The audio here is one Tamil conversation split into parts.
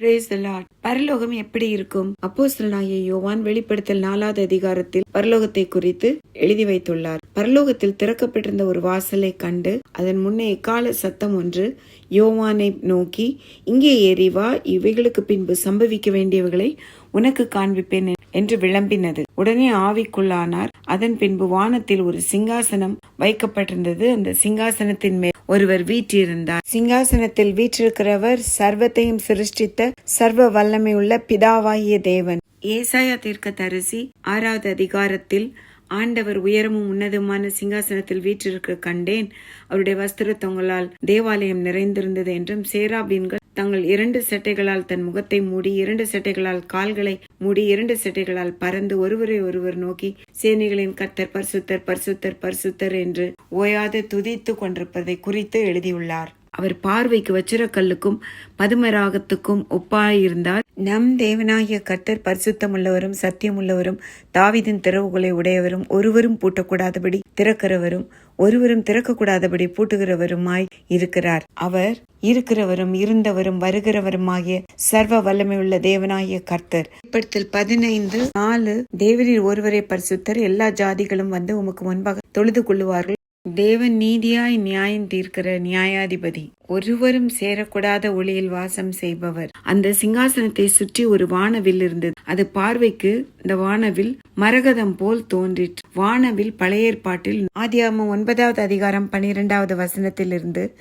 Praise பரலோகம் எப்படி இருக்கும்? அப்போஸ்தலனாகிய யோவான் வெளிப்படுத்தல் நாலாவது அதிகாரத்தில் பரலோகத்தை குறித்து எழுதி வைத்துள்ளார். பரலோகத்தில் திறக்கப்பட்டிருந்த ஒரு வாசலை கண்டு அதன் முன்னே எக்கால சத்தம் ஒன்று யோவானை நோக்கி இங்கே ஏறிவா இவைகளுக்கு பின்பு சம்பவிக்க வேண்டியவைகளை உனக்கு காண்பிப்பேன் என்று விளம்பினது. உடனே ஆவிக்குள்ளானார். அதன் பின்பு வானத்தில் ஒரு சிங்காசனம் வைக்கப்பட்டிருந்தது. அந்த சிங்காசனத்தின் மேல் ஒருவர் வீற்றிருந்தார். சிங்காசனத்தில் வீற்றிருக்கிறவர் சர்வத்தையும் சிருஷ்டித்த சர்வ வல்லமை உள்ள பிதாவாகிய தேவன். ஏசாயா தீர்க்க தரிசி ஆறாவது அதிகாரத்தில் ஆண்டவர் உயரமும் உன்னதமான சிங்காசனத்தில் வீற்றிருக்க கண்டேன். அவருடைய வஸ்திர தொங்கலால் தேவாலயம் நிறைந்திருந்தது என்றும் சேராபீன்கள் தங்கள் இரண்டு சட்டைகளால் தன் முகத்தை மூடி இரண்டு சட்டைகளால் கால்களை மூடி இரண்டு சட்டைகளால் பறந்து ஒருவரை ஒருவர் நோக்கி சேனைகளின் கர்த்தர் பரிசுத்தர் பரிசுத்தர் பரிசுத்தர் என்று ஓயாது துதித்து கொண்டிருப்பதை குறித்து எழுதியுள்ளார். அவர் பார்வைக்கு வச்சிரக்கல்லுக்கும் பதுமராகத்துக்கும் ஒப்பாயிருந்தார். நம் தேவனாகிய கர்த்தர் பரிசுத்தமுள்ளவரும் சத்தியமுள்ளவரும் தாவிதின் திறவுகளை உடையவரும் ஒருவரும் பூட்டக்கூடாதபடி திறக்கிறவரும் ஒருவரும் திறக்கக்கூடாதபடி பூட்டுகிறவருமாய் இருக்கிறார். அவர் இருக்கிறவரும் இருந்தவரும் வருகிறவருமாகிய சர்வ வல்லமையுள்ள தேவனாகிய கர்த்தர். இப்படத்தில் பதினைந்து நாலு தேவரீர் ஒருவரே பரிசுத்தர் எல்லா ஜாதிகளும் வந்து உமக்கு முன்பாக தொழுது கொள்ளுவார்கள். தேவன் நீதியாய் நியாயம் தீர்க்கிற நியாயாதிபதி. ஒருவரும் சேரக்கூடாத ஒளியில் வாசம் செய்பவர். அந்த சிங்காசனத்தை சுற்றி ஒரு வானவில் இருந்தது. அது பார்வைக்கு இந்த வானவில் மரகதம் போல் தோன்றிற்று. வானவில் பழைய ஏற்பாட்டில் ஆதியாமம் ஒன்பதாவது அதிகாரம் பனிரெண்டாவது வசனத்திலிருந்து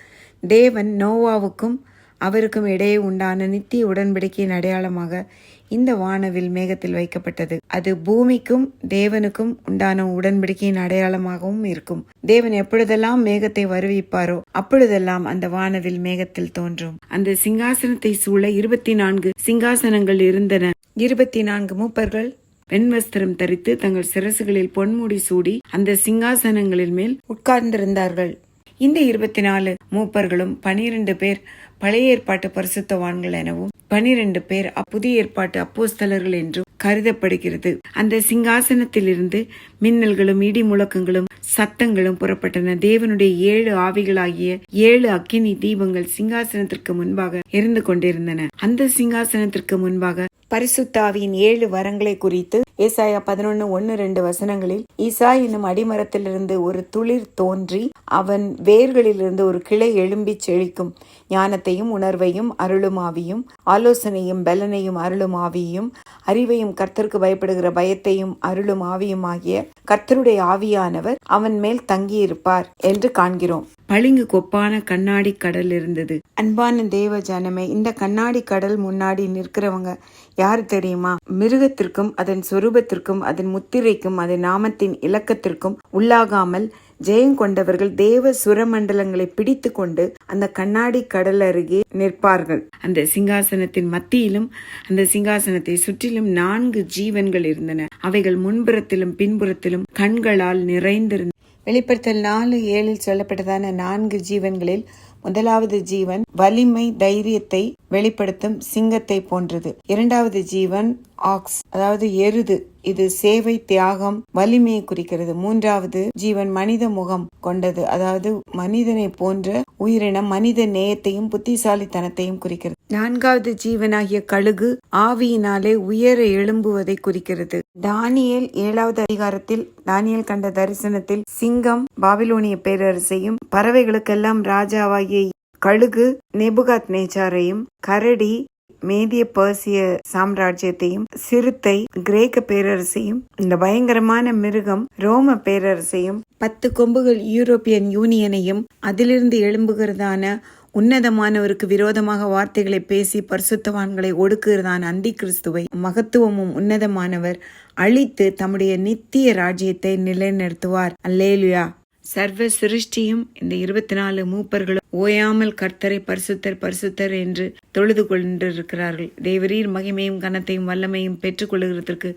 தேவன் நோவாவுக்கும் அவருக்கும் இடையே உண்டான நித்திய உடன்படிக்கையின் அடையாளமாக இந்த வானவில் மேகத்தில் வைக்கப்பட்டது. அது பூமிக்கும் தேவனுக்கும் உண்டான உடன்படிக்கையின் அடையாளமாகவும் இருக்கும். தேவன் எப்பொழுதெல்லாம் மேகத்தை வருவிப்பாரோ அப்பொழுதெல்லாம் அந்த வானவில் மேகத்தில் தோன்றும். அந்த சிங்காசனத்தை சூழ இருபத்தி நான்கு சிங்காசனங்கள் இருந்தன. இருபத்தி நான்கு மூப்பர்கள் வெண்வஸ்திரம் தரித்து தங்கள் சிரசுகளில் பொன்முடி சூடி அந்த சிங்காசனங்களின் மேல் உட்கார்ந்திருந்தார்கள். இந்த இருபத்தி நாலு மூப்பர்களும் பனிரெண்டு பேர் பழைய ஏற்பாட்டு பரிசுத்தவான்கள் எனவும் பனிரெண்டு பேர் அப்புதிய ஏற்பாட்டு அப்போஸ்தலர்கள் என்றும் கருதப்படுகிறது. அந்த சிங்காசனத்திலிருந்து மின்னல்களும் இடி முழக்கங்களும் சத்தங்களும் புறப்பட்டன. தேவனுடைய ஏழு ஆவிகளாகிய ஏழு அக்கினி தீபங்கள் சிங்காசனத்திற்கு முன்பாக இருந்து கொண்டிருந்தன. அந்த சிங்காசனத்திற்கு முன்பாக பரிசுத்தாவியின் ஏழு வரங்களை குறித்து ஏசாயா பதினொன்னு ஒன்று ரெண்டு வசனங்களில் ஈசா என்னும் அடிமரத்திலிருந்து ஒரு துளிர் தோன்றி அவன் வேர்களிலிருந்து ஒரு கிளை எழும்பி செழிக்கும். ஞானத்தையும் உணர்வையும் அருளுமாவியும் ஆலோசனையும் பலனையும் அருளுமாவியும் அறிவையும் கர்த்தருக்கு பயப்படுகிற பயத்தையும் அருளும் ஆவியும் ஆகிய கர்த்தருடைய ஆவியானவர் அவன் மேல் தங்கியிருப்பார் என்று காண்கிறோம். பளிங்கு கொப்பான கண்ணாடி கடல் இருந்தது. அன்பான தேவ ஜனமே இந்த கண்ணாடி கடல் முன்னாடி நிற்கிறவங்க யாரு தெரியுமா? மிருகத்திற்கும் அதன் சொரூபத்திற்கும் அதன் முத்திரைக்கும் அதன் நாமத்தின் இலக்கத்திற்கும் உள்ளாகாமல் ஜெயம் கொண்டவர்கள் தேவ சுரமண்டலங்களை பிடித்து கொண்டு அந்த கண்ணாடி கடல் அருகே நிற்பார்கள். அந்த சிங்காசனத்தின் மத்தியிலும் அந்த சிங்காசனத்தை சுற்றிலும் நான்கு ஜீவன்கள் இருந்தன. அவைகள் முன்புறத்திலும் பின்புறத்திலும் கண்களால் நிறைந்திருந்த வெளிப்படுத்தல் நாலு ஏழில் சொல்லப்பட்டதான நான்கு ஜீவன்களில் முதலாவது ஜீவன் வலிமை தைரியத்தை வெளிப்படுத்தும் சிங்கத்தை போன்றது. இரண்டாவது ஜீவன் ஆக்ஸ். அதாவது எருது. இது சேவை தியாகம் வலிமையை குறிக்கிறது. மூன்றாவது ஜீவன் மனித முகம் கொண்டது. அதாவது மனிதனை போன்ற உயிரினம் மனித நேயத்தையும் புத்திசாலித்தனத்தையும் குறிக்கிறது. நான்காவது ஜீவனாகிய கழுகு ஆவியினாலே உயர எழும்புவதை குறிக்கிறது. தானியல் ஏழாவது அதிகாரத்தில் தானியல் கண்ட தரிசனத்தில் சிங்கம் பாபிலோனிய பேரரசையும் பறவைகளுக்கெல்லாம் ராஜாவாகிய கழுகு நெபுகாத் நேச்சாரையும் கரடி மேதிய பர்சிய சாம்ராஜ்யத்தையும் சிறுத்தை கிரேக்க பேரரசையும் இந்த பயங்கரமான மிருகம் ரோம பேரரசையும் பத்து கொம்புகள் யூரோப்பியன் யூனியனையும் அதிலிருந்து எழும்புகிறதான உன்னதமானவருக்கு விரோதமாக வார்த்தைகளை பேசி பரிசுத்தவான்களை ஒடுக்குகிறதான அந்தி கிறிஸ்துவை மகத்துவமும் உன்னதமானவர் அழித்து தம்முடைய நித்திய ராஜ்யத்தை நிலைநிறுத்துவார். அல்லேலுயா. சர்வ சிருஷ்டியும் இந்த இருபத்தி நாலு மூப்பர்களும் ஓயாமல் கர்த்தரை பரிசுத்தர் பரிசுத்தர் என்று தொழுது கொண்டிருக்கிறார்கள். தேவரீர் மகிமையும் கனத்தையும் வல்லமையும் பெற்றுக்கொள்கிறதற்கு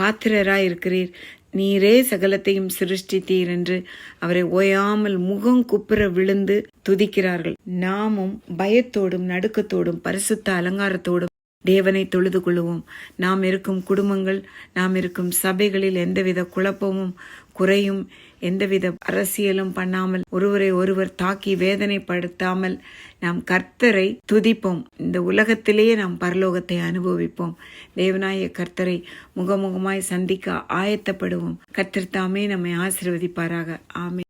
பாத்திரராய் இருக்கிறீர் நீரே சகலத்தையும் சிருஷ்டித்தீர் என்று அவரை ஓயாமல் முகம் குப்புற விழுந்து துதிக்கிறார்கள். நாமும் பயத்தோடும் நடுக்கத்தோடும் பரிசுத்த அலங்காரத்தோடும் தேவனை தொழுது கொள்ளுவோம். நாம் இருக்கும் குடும்பங்கள் நாம் இருக்கும் சபைகளில் எந்தவித குழப்பமும் குறையும் எந்தவித அரசியலும் பண்ணாமல் ஒருவரை ஒருவர் தாக்கி வேதனைப்படுத்தாமல் நாம் கர்த்தரை துதிப்போம். இந்த உலகத்திலேயே நாம் பரலோகத்தை அனுபவிப்போம். தேவனாய கர்த்தரை முகமுகமாய் சந்திக்க ஆயத்தப்படுவோம். கர்த்தர் தாமே நம்மை ஆசீர்வதிப்பாராக. ஆமே